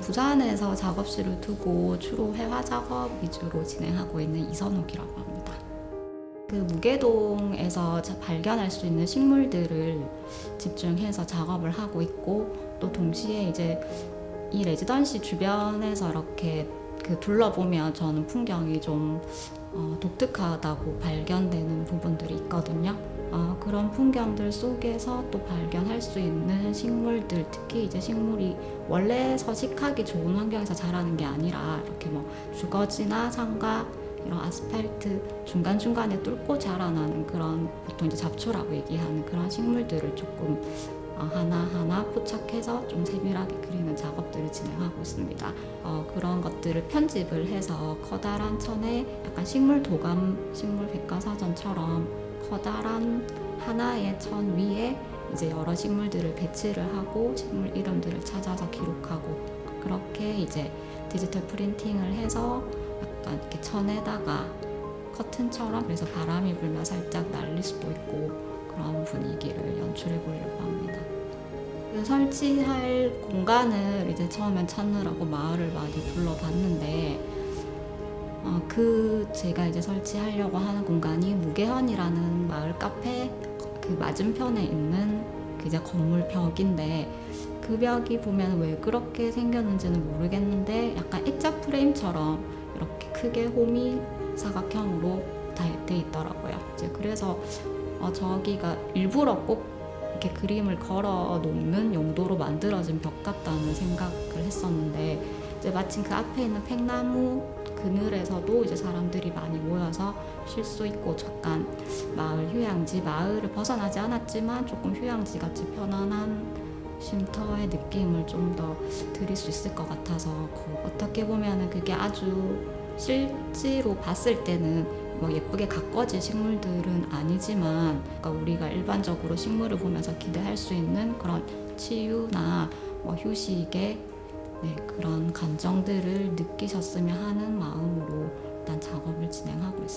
부산에서 작업실을 두고 주로 회화 작업 위주로 진행하고 있는 이선옥이라고 합니다. 그 무계동에서 자- 발견할 수 있는 식물들을 집중해서 작업을 하고 있고 또 동시에 이제 이 레지던시 주변에서 이렇게 그 둘러보면 저는 풍경이 좀 어, 독특하다고 발견되는 부분들이 있거든요. 어, 그런 풍경들 속에서 또 발견할 수 있는 식물들, 특히 이제 식물이 원래 서식하기 좋은 환경에서 자라는 게 아니라 이렇게 뭐 주거지나 상가 이런 아스팔트 중간중간에 뚫고 자라나는 그런 보통 이제 잡초라고 얘기하는 그런 식물들을 조금 어, 하나하나 포착해서 좀 세밀하게 그리는 작업들을 진행하고 있습니다. 어, 그런 것들을 편집을 해서 커다란 천에 약간 식물 도감, 식물 백과사전처럼 커다란 하나의 천 위에 이제 여러 식물들을 배치를 하고 식물 이름들을 찾아서 기록하고 그렇게 이제 디지털 프린팅을 해서 약간 이렇게 천에다가 커튼처럼 그래서 바람이 불면 살짝 날릴 수도 있고 그런 분위기를 연출해 보려고 합니다. 그 설치할 공간을 이제 처음엔 찾느라고 마을을 많이 둘러봤는데 어, 그 제가 이제 설치하려고 하는 공간이 무계현이라는 마을 카페 그 맞은편에 있는 그 이제 건물 벽인데 그 벽이 보면 왜 그렇게 생겼는지는 모르겠는데 약간 액자 프레임처럼 이렇게 크게 홈이 사각형으로 다돼 있더라고요. 이제 그래서 어, 저기가 일부러 꼭 이렇게 그림을 걸어 놓는 용도로 만들어진 벽 같다는 생각을 했었는데 이제 마침 그 앞에 있는 팽나무 그늘에서도 이제 사람들이 많이 모여서 쉴 수 있고 잠깐 마을 휴양지 마을을 벗어나지 않았지만 조금 휴양지 같이 편안한 쉼터의 느낌을 좀 더 드릴 수 있을 것 같아서 그 어떻게 보면은 그게 아주 실제로 봤을 때는 뭐 예쁘게 가꿔진 식물들은 아니지만 그러니까 우리가 일반적으로 식물을 보면서 기대할 수 있는 그런 치유나 뭐 휴식의 네, 감정들을 느끼셨으면 하는 마음으로 일단 작업을 진행하고 있습니다.